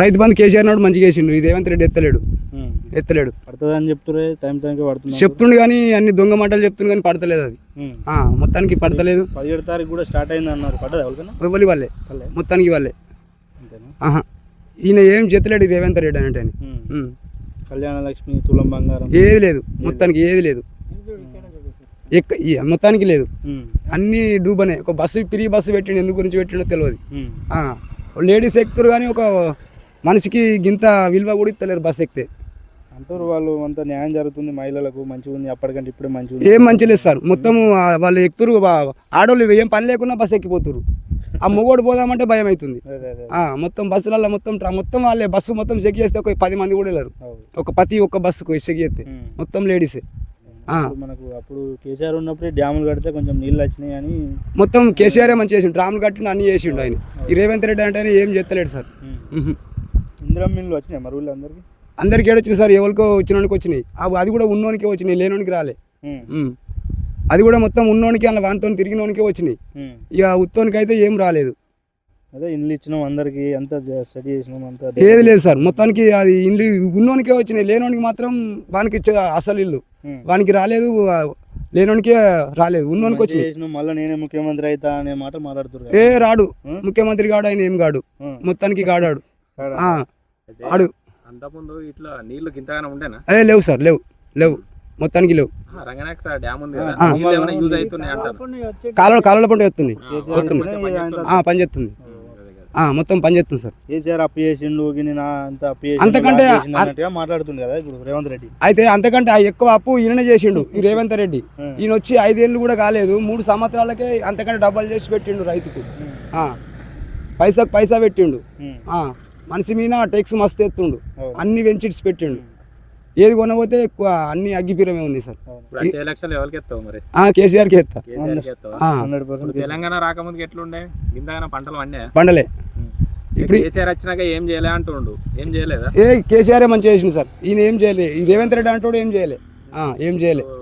రైతు బంధు కేసీఆర్ నాడు మంచిగా వేసిండు. ఈ రేవంత్ రెడ్డి ఎత్తలేడు. ఎత్తలేడు. పడుతుంది అని చెప్తురే టైం టైంకి పడుతుంది చెప్తుండు కానీ అన్ని దొంగ మాటలు చెప్తుండు కానీ పడతలేదు అది. మొత్తానికి పడతలేదు. పదిహేడు తారీఖు కూడా స్టార్ట్ అయింది అన్నారు పడ్డది వాళ్ళే. పర్లే మొత్తానికి వాళ్ళే. ఆహా. ఈయన ఏం చెత్తలేడు ఈ రేవంత్ రెడ్డి అంటే ఉమ్. కళ్యాణ లక్ష్మి తులం బంగారం. ఏది లేదు. మొత్తానికి ఏది లేదు. మొత్తానికి లేదు. అన్ని డూబనే. ఒక బస్సు పిరిగి బస్సు పెట్టిండు. ఎందుకు గురించి పెట్టిండో తెలియదు. లేడీస్ ఎక్కుతారు కానీ ఒక మనిషికి గింత విలువ కూడా ఇస్తలేరు బస్సు ఎక్కితే. అంటారు వాళ్ళు అంత న్యాయం జరుగుతుంది మహిళలకు మంచిగా ఉంది అప్పటికంటే ఇప్పుడే మంచిగా ఉంది. ఏం మంచి లేదు సార్. మొత్తం వాళ్ళు ఎక్కుతారు ఆడోళ్ళు ఏం పని లేకుండా బస్సు ఎక్కిపోతారు ఆ మొగోడు పోదామంటే భయం అవుతుంది అదే అదే ఆ, మొత్తం బస్సులలో మొత్తం మొత్తం వాళ్ళే బస్సు మొత్తం చెక్ చేస్తే ఒక పది మంది కూడా వెళ్ళరు. ఒక ప్రతి ఒక్క బస్సుకు చెక్ చేస్తే. మొత్తం లేడీసే. మనకు అప్పుడు కేసీఆర్ ఉన్నప్పుడే డ్యాములు కడితే కొంచెం నీళ్ళు వచ్చినాయి అని మొత్తం కేసీఆర్ మంచి చేసిండు. డ్రాములు కట్టిన అన్ని చేసిండు ఆయన. ఈ రేవంత్ రెడ్డి అంటే ఏం చేస్తలేడు సార్. మ్హూ. ఇందిరా మిల్లు వచ్చినాయి మరి ఊళ్ళో అందరికి? అందరికి ఏడొచ్చింది సార్ ఎవరికో వచ్చినోనికి వచ్చినాయి. అవి అది కూడా ఉన్నోనికే వచ్చినాయి లేనోనికి రాలే. అది కూడా మొత్తం ఉన్నోనికి అలా వానితో తిరిగినోనికే వచ్చినాయి. ఇక ఉత్తోనికి అయితే ఏం రాలేదు. అదే ఇండ్లు ఇచ్చినాం అందరికి అంతా స్టడీ చేసినాం అంతా. ఏది లేదు సార్ మొత్తానికి అది ఇల్లు ఉన్నోనికే వచ్చినాయి లేనోనికి మాత్రం వానికి అసలు ఇల్లు. వానికి రాలేదు లేనోనికే రాలేదు ఉన్నోనికి వచ్చినాయి. చేసినాం మళ్ళీ నేనే ముఖ్యమంత్రి అవుతా అనే మాట మాట్లాడుతున్నారు ఏ రాడు. ముఖ్యమంత్రి కాడు ఆయన ఏం కాడు. మొత్తానికి కాడాడు ఆడు. అంతకుముందు ఇట్లా నీళ్ళు గింతగానే ఉండేనా? ఏ లేవు సార్ లేవు లేవు. మొత్తానికి లేవు. కాలువ కాలువల పంట వస్తుంది కేసీఆర్ వస్తుంది అంటేనే ఆయన ఆ, పని చేస్తుంది. ఆ, మొత్తం పని చేస్తుంది సార్. కేసీఆర్ అప్పు చేసిండు అంతకంటే మాట్లాడుతుంది కదా ఇప్పుడు రేవంత్ రెడ్డి. అయితే అంతకంటే ఆ ఎక్కువ అప్పు ఈయననే చేసిండు ఈ రేవంత్ రెడ్డి. ఈయన వచ్చి ఐదేళ్ళు కూడా కాలేదు మూడు సంవత్సరాలకే అంతకంటే డబ్బులు చేసి పెట్టిండు రైతుకు. ఆ, పైసాకు పైసా పెట్టిండు. మనిషి మీద టెక్స్ మస్తు ఎత్తుండు. అన్ని వెంచిట్స్ పెట్టిండు. ఏది కొనబోతే ఎక్కువ అన్ని అగ్గిపీరమే ఉన్నాయి సార్. ఎలక్షన్లు ఎవరికి ఎత్తావు మరి? కేసీఆర్కి ఎత్తా. తెలంగాణ రాకముందుకు ఎట్లుండే? గింతగానే పంటలు పండే పండలే. ఇప్పుడు కేసీఆర్ వచ్చినాక ఏం చేయలే అంటుండు? ఏం చేయలేదా? ఏ కేసీఆర్ మంచిగా చేసిండు సార్. ఈయన ఏం చేయలే. ఈ రేవంత్ రెడ్డి అంటాడు ఏం చేయలే. ఆ, ఏం చేయలే. ఓ,